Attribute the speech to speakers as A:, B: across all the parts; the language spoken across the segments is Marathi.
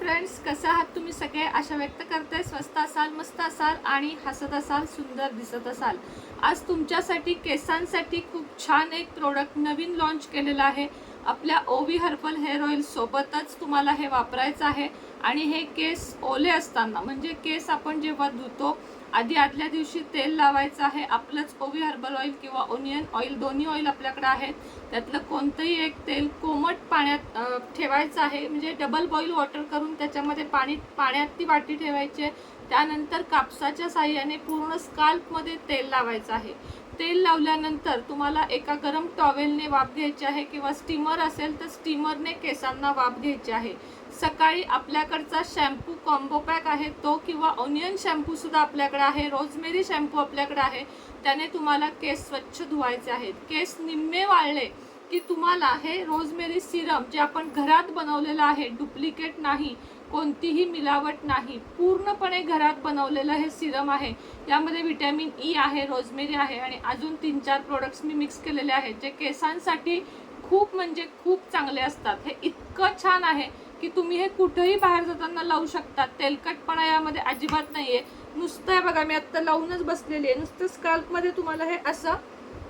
A: फ्रेंड्स कसं आहात तुम्ही सगळे? आशा व्यक्त करते स्वस्त असाल मस्त असाल आणि हसत असाल सुंदर दिसत असाल. आज तुमच्यासाठी केसांसाठी खूप छान एक प्रोडक्ट नवीन लॉन्च केलेलं आहे. आपल्या ओवी हर्बल हेअर ऑइल सोबतच तुम्हाला हे वापरायचं आहे. आणि हे केस ओले असताना म्हणजे केस आपण जेव्हा धुतो आधी आदल्या दिवशी तेल लावायचं आहे. आपलंच ओवी हर्बल ऑइल किंवा ओनियन ऑइल दोन्ही ऑइल आपल्याकडे आहेत. त्यातलं कोणतंही एक तेल कोमट पाण्यात ठेवायचं आहे. म्हणजे डबल बॉईल वॉटर करून त्याच्यामध्ये पाणी पाण्यात ती वाटी ठेवायची आहे. त्यानंतर कापसाच्या साह्याने पूर्ण स्काल्पमध्ये तेल लावायचं आहे. तेल लावल्यानंतर तुम्हाला एका गरम टॉवेलने वाफ घ्यायची आहे किंवा स्टीमर असेल तर स्टीमरने केसांना वाफ घ्यायची आहे. सकाळी आपल्याकडचा शॅम्पू कॉम्बो पॅक आहे. तो किंवा ऑनियन शॅम्पूसुद्धा आपल्याकडे आहे. रोजमेरी शॅम्पू आपल्याकडे आहे. त्याने तुम्हाला केस स्वच्छ धुवायचे आहेत. केस निम्मे वाळले की तुम्हाला हे रोजमेरी सिरम जे आपण घरात बनवलेलं आहे डुप्लिकेट नाही कोणतीही मिलावट नाही. पूर्णपणे घरात बनवलेलं हे सिरम आहे. यामध्ये व्हिटॅमिन ई आहे रोजमेरी आहे आणि अजून तीन चार प्रोडक्ट्स मी मिक्स केलेले आहेत जे केसांसाठी खूप म्हणजे खूप चांगले असतात. हे इतकं छान आहे की तुम्ही हे कुठंही बाहेर जाताना लावू शकता. तेलकटपणा यामध्ये अजिबात नाही आहे नुसतं आहे बघा मी आत्ता लावूनच बसलेली आहे. नुसतं स्काल्पमध्ये तुम्हाला हे असं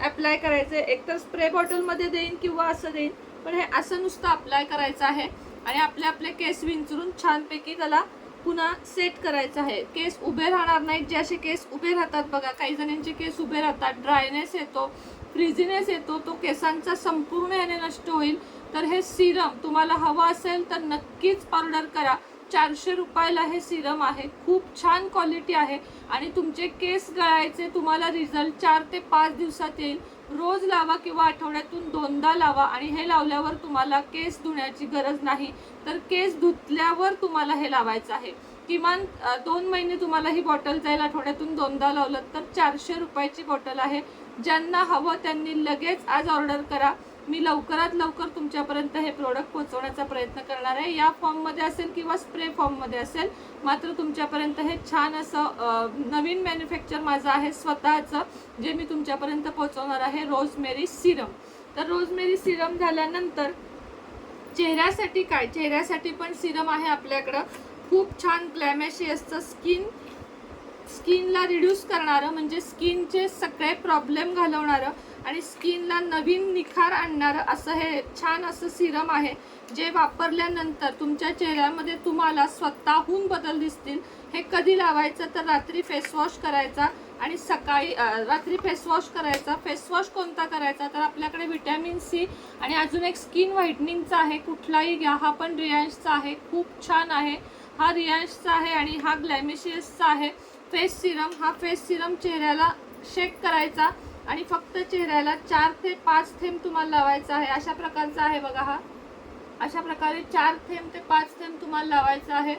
A: अप्लाय करायचं आहे एकतर स्प्रे बॉटलमध्ये देईन किंवा असं देईन पण हे असं नुसतं अप्लाय करायचं आहे. आणि आपले आपले केस विंचरून छानपैकी त्याला पुन्हा सेट करायचं आहे. केस उभे राहणार नाहीत. जे असे केस उभे राहतात बघा काही जणांचे केस उभे राहतात. ड्रायनेस येतो फ्रिझिनेस येतो तो केसांचा संपूर्ण याने नष्ट होईल. तर हे सिरम तुम्हाला हवं असेल तर नक्कीच ऑर्डर करा. चारशे रुपयाला हे सिरम आहे. खूप छान क्वालिटी आहे. आणि तुमचे केस गळायचे तुम्हाला रिझल्ट चार ते पाच दिवसात येईल. रोज लावा किंवा आठवड्यातून दोनदा लावा आणि हे लावल्यावर तुम्हाला केस धुण्याची गरज नाही तर केस धुतल्यावर तुम्हाला हे लावायचं आहे. किमान दोन महिने तुम्हाला ही बॉटल जाईल आठवड्यातून दोनदा लावलं तर चारशे रुपयाची बॉटल आहे. ज्यांना हवं त्यांनी लगेच आज ऑर्डर करा. मी लवकरात लवकर तुमच्यापर्यंत हे प्रोडक्ट पोहोचवण्याचा प्रयत्न करणार आहे. या फॉर्ममध्ये असेल किंवा स्प्रे फॉर्ममध्ये असेल मात्र तुमच्यापर्यंत हे छान असं नवीन मॅन्युफॅक्चर माझं आहे स्वतःचं जे मी तुमच्यापर्यंत पोहोचवणार आहे रोजमेरी सिरम तर रोजमेरी सिरम झाल्यानंतर चेहऱ्यासाठी काय? चेहऱ्यासाठी पण सिरम आहे आपल्याकडं. खूप छान ग्लॅमॅशी असतं स्किन स्किनला रिड्यूस करणारं म्हणजे स्किनचे सगळे प्रॉब्लेम घालवणारं. आणि स्किनला नवीन निखार आणणारं असं हे छान असं सिरम आहे जे वापरल्यानंतर तुमच्या चेहऱ्यामध्ये तुम्हाला स्वतःहून बदल दिसतील. हे कधी लावायचं तर रात्री फेसवॉश करायचा आणि सकाळी रात्री फेसवॉश करायचा. फेसवॉश कोणता करायचा? तर आपल्याकडे विटॅमिन सी आणि अजून एक स्किन व्हाईटनिंगचा आहे. कुठलाही घ्या. हा पण रियांशचा आहे. खूप छान आहे. हा रियांशचा आहे आणि हा ग्लॅमिशियसचा आहे. फेस सिरम हा फेस सिरम चेहऱ्याला शेक करायचा. आणि फक्त चेहऱ्याला चार ते पाच थेंब तुम्हाला लावायचा आहे. अशा प्रकारचा आहे बघा हा. अशा प्रकारे चार थेंब ते पाच थेंब तुम्हाला लावायचा आहे.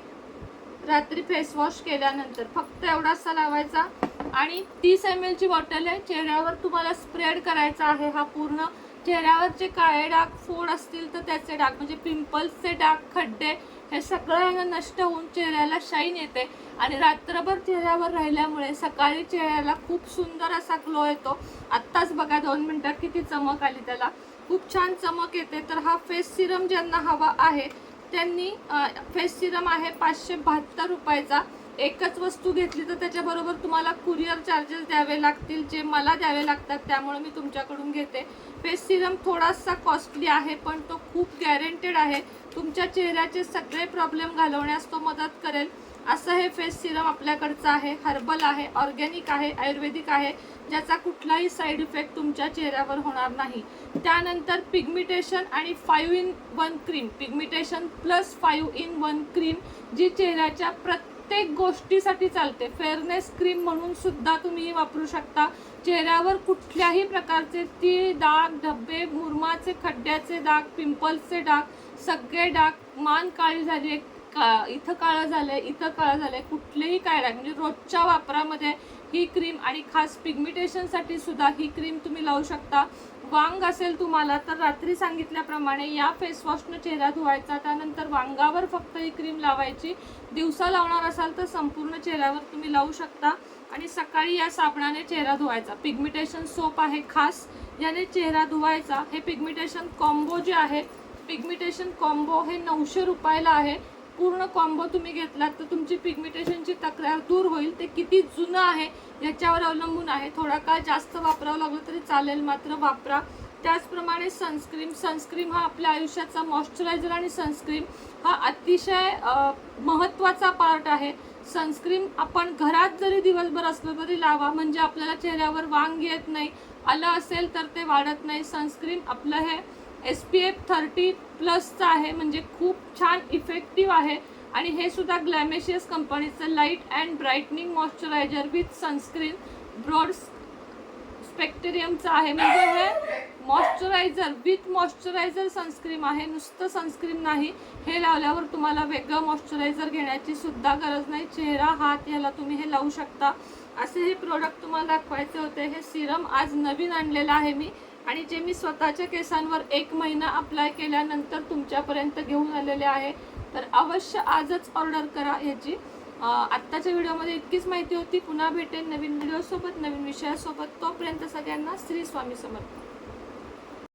A: रात्री फेस वॉश केल्यानंतर फक्त एवढासा लावायचा. आणि तीस एम एलची बॉटल आहे. चेहऱ्यावर तुम्हाला स्प्रेड करायचा आहे हा पूर्ण. चेहऱ्यावर जे काळे डाग फोड असतील तर त्याचे डाग म्हणजे पिंपल्सचे डाग खड्डे हे सगळं नष्ट होऊन चेहऱ्याला शाईन येते. आणि रात्रभर चेहऱ्यावर राहिल्यामुळे सकाळी चेहऱ्याला खूप सुंदर असा ग्लो येतो. आत्ताच बघा दोन मिनटात किती चमक आली त्याला. खूप छान चमक येते. तर हा फेस सिरम ज्यांना हवा आहे त्यांनी फेस सिरम आहे पाचशे बहात्तर रुपयाचा. एकच वस्तू घेतली तर त्याच्याबरोबर तुम्हाला कुरिअर चार्जेस द्यावे लागतील जे मला द्यावे लागतात त्यामुळे मी तुमच्याकडून घेते. फेस सिरम थोडासा कॉस्टली आहे पण तो खूप गॅरंटेड आहे. तुमच्या चेहऱ्याचे सगळे प्रॉब्लेम घालवण्यास तो मदत करेल. असं हे फेस सिरम आपल्याकडचं आहे. हर्बल आहे ऑर्गॅनिक आहे आयुर्वेदिक आहे ज्याचा कुठलाही साईड इफेक्ट तुमच्या चेहऱ्यावर होणार नाही. त्यानंतर पिगमिटेशन आणि five in one cream pigmentation plus five in one cream जी चेहऱ्याच्या प्रत्येक प्रत्येक गोष्टीसाठी चालते. फेअरनेस क्रीम म्हणून सुद्धा तुम्ही वापरू शकता. चेहऱ्यावर कुठल्याही प्रकारचे ती डाग धब्बे मुरमाचे खड्ड्याचे डाग पिंपल्सचे डाग सगळे डाग मान काळी झाली का इथं काळं झालं आहे इथं काळं झालं आहे कुठलेही काय डाग. म्हणजे रोजच्या वापरामध्ये ही क्रीम आणि खास पिगमिटेशनसाठी सुद्धा ही क्रीम तुम्ही लावू शकता. वांग असेल तुम्हाला तर रात्री सांगितल्याप्रमाणे या फेसवॉशनं चेहरा धुवायचा त्यानंतर वांगावर फक्त ही क्रीम लावायची. दिवसा लावणार असाल तर संपूर्ण चेहऱ्यावर तुम्ही लावू शकता. आणि सकाळी या साबणाने चेहरा धुवायचा. पिगमिटेशन सोप आहे खास. याने चेहरा धुवायचा. हे पिगमिटेशन कॉम्बो जे आहे पिगमिटेशन कॉम्बो हे नऊशे रुपयाला आहे. पूर्ण कॉम्बो तुम्ही घेतलात तर तुमची पिगमेंटेशनची तक्रार दूर होईल. ते किती जुनं आहे याच्यावर अवलंबून आहे. थोडा काळ जास्त वापरावं लागलं तरी चालेल मात्र वापरा. त्याचप्रमाणे सनस्क्रीम सनस्क्रीम हा आपल्या आयुष्याचा मॉइश्चरायझर आणि सनस्क्रीम हा अतिशय महत्त्वाचा पार्ट आहे. सनस्क्रीम आपण घरात जरी दिवसभर असलो तरी लावा म्हणजे आपल्याला चेहऱ्यावर वांग येत नाही आलं असेल तर ते वाढत नाही. सनस्क्रीन आपलं हे एस पी एफ थर्टी प्लसचं आहे म्हणजे खूप छान इफेक्टिव्ह आहे. आणि हे सुद्धा ग्लॅमेशियस कंपनीचं light and brightening moisturiser with sunscreen broad स्पेक्टेरियमचं आहे. म्हणजे हे मॉइश्चरायझर विथ मॉइश्चरायझर सनस्क्रीम आहे. नुसतं सनस्क्रीम नाही. हे लावल्यावर तुम्हाला वेगळं मॉइश्चरायझर घेण्याची सुद्धा गरज नाही. चेहरा हात याला तुम्ही हे लावू शकता. असे हे प्रोडक्ट तुम्हाला दाखवायचे होते. हे सिरम आज नवीन आणलेलं आहे मी. आणि जे मी स्वतःच्या केसांवर एक महिना अप्लाय केल्यानंतर तुमच्यापर्यंत घेऊन आलेले आहे तर अवश्य आजच ऑर्डर करा ह्याची. आत्ताच्या व्हिडिओमध्ये इतकीच माहिती होती. पुन्हा भेटेन नवीन व्हिडिओसोबत नवीन विषयासोबत. तोपर्यंत सगळ्यांना श्री स्वामी समर्थ